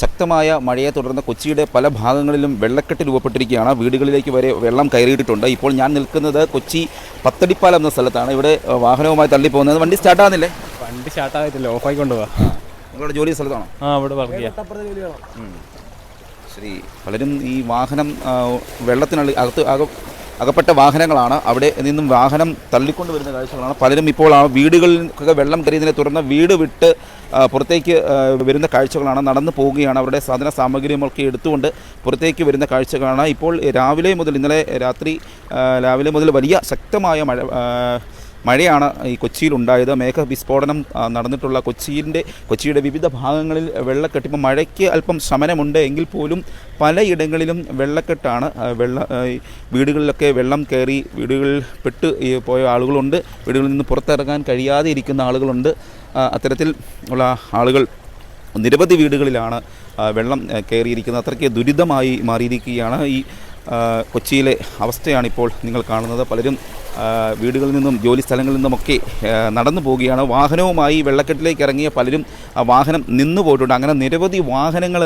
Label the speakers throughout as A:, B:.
A: ശക്തമായ മഴയെ തുടർന്ന് കൊച്ചിയുടെ പല ഭാഗങ്ങളിലും വെള്ളക്കെട്ട് രൂപപ്പെട്ടിരിക്കുകയാണ്. വീടുകളിലേക്ക് വരെ വെള്ളം കയറിയിട്ടുണ്ട്. ഇപ്പോൾ ഞാൻ നിൽക്കുന്നത് കൊച്ചി പത്തടിപ്പാലം എന്ന സ്ഥലത്താണ്. ഇവിടെ വാഹനവുമായി തള്ളിപ്പോകുന്നത്. വണ്ടി സ്റ്റാർട്ടാകുന്നില്ലേ
B: വണ്ടി സ്റ്റാർട്ടാകത്തില്ല ഓഫായി കൊണ്ടുപോവാ
A: നിങ്ങളുടെ ജോലി സ്ഥലത്താണോ?
B: ആ ഇവിടെ
A: ശരി പലരും ഈ വാഹനം വെള്ളത്തിനുള്ളിൽ അകത്ത് അകപ്പെട്ട വാഹനങ്ങളാണ്. അവിടെ നിന്നും വാഹനം തള്ളിക്കൊണ്ട് വരുന്ന കാഴ്ചകളാണ്. പലരും ഇപ്പോൾ ആ വീടുകളിൽ വെള്ളം കയറിയതിനെ തുടർന്ന് വീട് വിട്ട് പുറത്തേക്ക് വരുന്ന കാഴ്ചകളാണ് നടന്നു പോവുകയാണ്. അവരുടെ സാധന സാമഗ്രികളൊക്കെ എടുത്തുകൊണ്ട് പുറത്തേക്ക് വരുന്ന കാഴ്ചകളാണ്. ഇപ്പോൾ രാവിലെ മുതൽ ഇന്നലെ രാത്രി രാവിലെ മുതൽ വലിയ ശക്തമായ മഴ മഴയാണ് ഈ കൊച്ചിയിൽ ഉണ്ടായത് മേഘ വിസ്ഫോടനം നടന്നിട്ടുള്ള കൊച്ചിയിന്റെ കൊച്ചിയുടെ വിവിധ ഭാഗങ്ങളിൽ വെള്ളക്കെട്ട് ഇപ്പോൾ മഴയ്ക്ക് അല്പം ശമനമുണ്ട്. എങ്കിൽ പോലും പലയിടങ്ങളിലും വെള്ളക്കെട്ടാണ്. വെള്ള വീടുകളിലൊക്കെ വെള്ളം കയറി വീടുകളിൽ പെട്ട് പോയ ആളുകളുണ്ട്. വീടുകളിൽ നിന്ന് പുറത്തിറങ്ങാൻ കഴിയാതെ ഇരിക്കുന്ന ആളുകളുണ്ട്. അത്തരത്തിൽ ഉള്ള ആളുകൾ നിരവധി വീടുകളിലാണ് വെള്ളം കയറിയിരിക്കുന്നത്. അത്രയ്ക്ക് ദുരിതമായി മാറിയിരിക്കുകയാണ് ഈ കൊച്ചിയിലെ അവസ്ഥയാണിപ്പോൾ നിങ്ങൾ കാണുന്നത്. പലരും വീടുകളിൽ നിന്നും ജോലി സ്ഥലങ്ങളിൽ നിന്നുമൊക്കെ നടന്നു പോവുകയാണ്. വാഹനവുമായി വെള്ളക്കെട്ടിലേക്ക് ഇറങ്ങിയ പലരും വാഹനം നിന്നു പോയിട്ടുണ്ട്. അങ്ങനെ നിരവധി വാഹനങ്ങൾ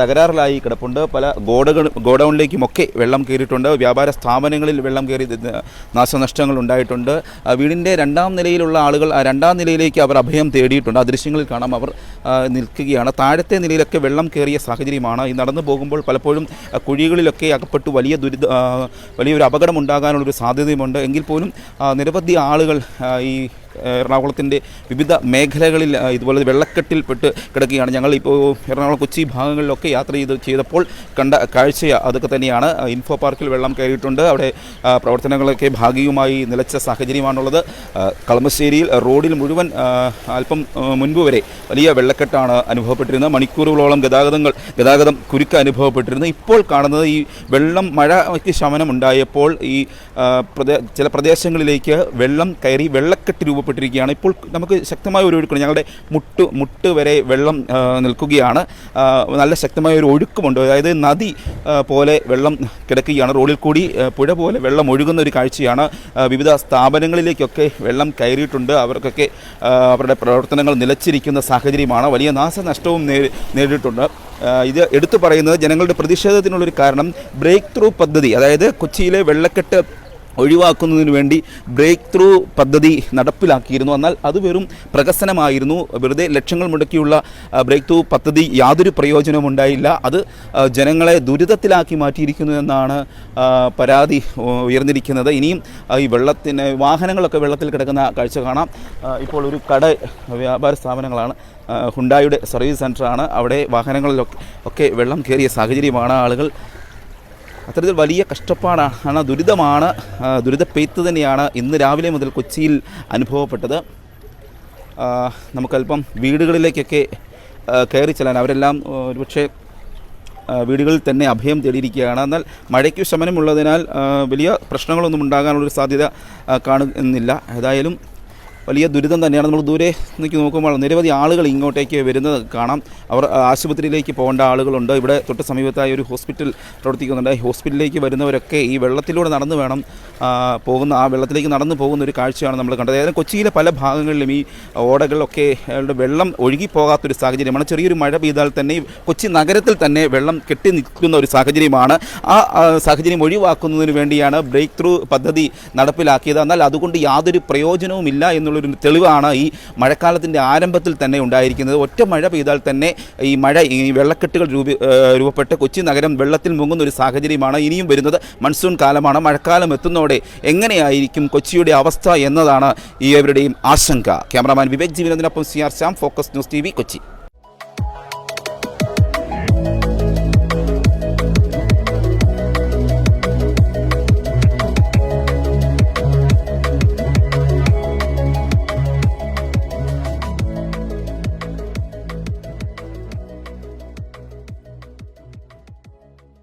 A: തകരാറിലായി കിടപ്പുണ്ട്. പല ഗോഡകൾ ഗോഡൗണിലേക്കുമൊക്കെ വെള്ളം കയറിയിട്ടുണ്ട്. വ്യാപാര സ്ഥാപനങ്ങളിൽ വെള്ളം കയറി നാശനഷ്ടങ്ങൾ ഉണ്ടായിട്ടുണ്ട്. വീടിന്റെ രണ്ടാം നിലയിലുള്ള ആളുകൾ ആ രണ്ടാം നിലയിലേക്ക് അവർ അഭയം തേടിയിട്ടുണ്ട്. ആ ദൃശ്യങ്ങളിൽ കാണാം അവർ നിൽക്കുകയാണ്. താഴത്തെ നിലയിലൊക്കെ വെള്ളം കയറിയ സാഹചര്യമാണ്. ഈ നടന്നു പോകുമ്പോൾ പലപ്പോഴും കുഴികളിലൊക്കെ അകപ്പെട്ടു വലിയ ദുരിത വലിയൊരു അപകടം ഉണ്ടാകാനുള്ളൊരു സാധ്യതയുമുണ്ട്. എങ്കിൽ പോലും നിരവധി ആളുകൾ ഈ എറണാകുളത്തിന്റെ വിവിധ മേഖലകളിൽ ഇതുപോലെ വെള്ളക്കെട്ടിൽപ്പെട്ട് കിടക്കുകയാണ്. ഞങ്ങൾ ഇപ്പോൾ എറണാകുളം കൊച്ചി ഭാഗങ്ങളിലൊക്കെ യാത്ര ചെയ്ത് ചെയ്തപ്പോൾ കണ്ട കാഴ്ച അതൊക്കെ തന്നെയാണ്. ഇൻഫോ പാർക്കിൽ വെള്ളം കയറിയിട്ടുണ്ട്. അവിടെ പ്രവർത്തനങ്ങളൊക്കെ ഭാഗികമായി നിലച്ച സാഹചര്യമാണുള്ളത്. കളമശ്ശേരിയിൽ റോഡിൽ മുഴുവൻ അല്പം മുൻപ് വരെ വലിയ വെള്ളക്കെട്ടാണ് അനുഭവപ്പെട്ടിരുന്നത്. മണിക്കൂറുകളോളം ഗതാഗതങ്ങൾ ഗതാഗതം കുരുക്ക് അനുഭവപ്പെട്ടിരുന്നത് ഇപ്പോൾ കാണുന്നത് ഈ വെള്ളം മഴയ്ക്ക് ശമനം ഉണ്ടായപ്പോൾ ഈ ചില പ്രദേശങ്ങളിലേക്ക് വെള്ളം കയറി വെള്ളക്കെട്ട് രൂപപ്പെട്ടിരിക്കുകയാണ് ഇപ്പോൾ നമുക്ക് ശക്തമായ ഒരു ഒഴുക്കുണ്ട് ഞങ്ങളുടെ മുട്ട് മുട്ട് വരെ വെള്ളം നിൽക്കുകയാണ്. നല്ല ശക്തമായ ഒരു ഒഴുക്കുമുണ്ട്. അതായത് നദി പോലെ വെള്ളം കിടക്കുകയാണ്. റോഡിൽ കൂടി പുഴ പോലെ വെള്ളം ഒഴുകുന്ന ഒരു കാഴ്ചയാണ്. വിവിധ സ്ഥാപനങ്ങളിലേക്കൊക്കെ വെള്ളം കയറിയിട്ടുണ്ട്. അവർക്കൊക്കെ അവരുടെ പ്രവർത്തനങ്ങൾ നിലച്ചിരിക്കുന്ന സാഹചര്യമാണ്. വലിയ നാശനഷ്ടവും നേ- നേരിട്ടിട്ടുണ്ട്. ഇത് എടുത്തു പറയുന്നത് ജനങ്ങളുടെ പ്രതിഷേധത്തിനുള്ളൊരു കാരണം ബ്രേക്ക് ത്രൂ പദ്ധതി. അതായത് കൊച്ചിയിലെ വെള്ളക്കെട്ട് ഒഴിവാക്കുന്നതിന് വേണ്ടി ബ്രേക്ക് ത്രൂ പദ്ധതി നടപ്പിലാക്കിയിരുന്നു. എന്നാൽ അത് വെറും പ്രകസനമായിരുന്നു വെറുതെ ലക്ഷങ്ങൾ മുടക്കിയുള്ള ബ്രേക്ക് ത്രൂ പദ്ധതി യാതൊരു പ്രയോജനവും ഉണ്ടായില്ല. അത് ജനങ്ങളെ ദുരിതത്തിലാക്കി മാറ്റിയിരിക്കുന്നു എന്നാണ് പരാതി ഉയർന്നിരിക്കുന്നത്. ഇനിയും ഈ വെള്ളത്തിന് വാഹനങ്ങളൊക്കെ വെള്ളത്തിൽ കിടക്കുന്ന കാഴ്ച കാണാം. ഇപ്പോൾ ഒരു കട വ്യാപാര സ്ഥാപനങ്ങളാണ്. ഹുണ്ടായുടെ സർവീസ് സെന്ററാണ് അവിടെ വാഹനങ്ങളിലൊക്കെ ഒക്കെ വെള്ളം കയറിയ സാഹചര്യമാണ് ആളുകൾ. അത്തരത്തിൽ വലിയ കഷ്ടപ്പാടാണ് ദുരിതമാണ് ദുരിത ദുരിതപ്പെയ്ത്ത് തന്നെയാണ് ഇന്ന് രാവിലെ മുതൽ കൊച്ചിയിൽ അനുഭവപ്പെട്ടത്. നമുക്കല്പം വീടുകളിലേക്കൊക്കെ കയറി ചെല്ലാൻ അവരെല്ലാം ഒരുപക്ഷെ വീടുകളിൽ തന്നെ അഭയം തേടിയിരിക്കുകയാണ്. എന്നാൽ മഴയ്ക്ക് ശമനമുള്ളതിനാൽ വലിയ പ്രശ്നങ്ങളൊന്നും ഉണ്ടാകാനുള്ളൊരു സാധ്യത കാണുന്നില്ല. ഏതായാലും വലിയ ദുരിതം തന്നെയാണ്. നമ്മൾ ദൂരെ നിൽക്കി നോക്കുമ്പോൾ നിരവധി ആളുകൾ ഇങ്ങോട്ടേക്ക് വരുന്നത് കാണാം. അവർ ആശുപത്രിയിലേക്ക് പോകേണ്ട ആളുകളുണ്ട്. ഇവിടെ തൊട്ട് സമീപത്തായി ഒരു ഹോസ്പിറ്റൽ പ്രവർത്തിക്കുന്നുണ്ട്. ഈ ഹോസ്പിറ്റലിലേക്ക് വരുന്നവരൊക്കെ ഈ വെള്ളത്തിലൂടെ നടന്നു വേണം പോകുന്ന ആ വെള്ളത്തിലേക്ക് നടന്നു പോകുന്ന ഒരു കാഴ്ചയാണ് നമ്മൾ കണ്ടത്. ഏതായാലും കൊച്ചിയിലെ പല ഭാഗങ്ങളിലും ഈ ഓടകളിലൊക്കെ വെള്ളം ഒഴുകി പോകാത്തൊരു സാഹചര്യമാണ്. ചെറിയൊരു മഴ പെയ്താൽ തന്നെ കൊച്ചി നഗരത്തിൽ തന്നെ വെള്ളം കെട്ടി നിൽക്കുന്ന ഒരു സാഹചര്യമാണ്. ആ സാഹചര്യം ഒഴിവാക്കുന്നതിന് വേണ്ടിയാണ് ബ്രേക്ക് ത്രൂ പദ്ധതി നടപ്പിലാക്കിയത്. എന്നാൽ അതുകൊണ്ട് യാതൊരു പ്രയോജനവുമില്ല എന്നുള്ളൊരു തെളിവാണ് ഈ മഴക്കാലത്തിന്റെ ആരംഭത്തിൽ തന്നെ ഉണ്ടായിരിക്കുന്നത്. ഒറ്റ മഴ പെയ്താൽ തന്നെ ഈ മഴ ഈ വെള്ളക്കെട്ടുകൾ രൂപ രൂപപ്പെട്ട് കൊച്ചി നഗരം വെള്ളത്തിൽ മുങ്ങുന്ന ഒരു സാഹചര്യമാണ് ഇനിയും വരുന്നത്. മൺസൂൺ കാലമാണ്. മഴക്കാലം എത്തുന്നതോടെ എങ്ങനെയായിരിക്കും കൊച്ചിയുടെ അവസ്ഥ എന്നതാണ് ഈ അവരുടെയും ആശങ്ക. Cameraman Vivek ജീവനത്തിനൊപ്പം C R Shyam Focus News T Kochi.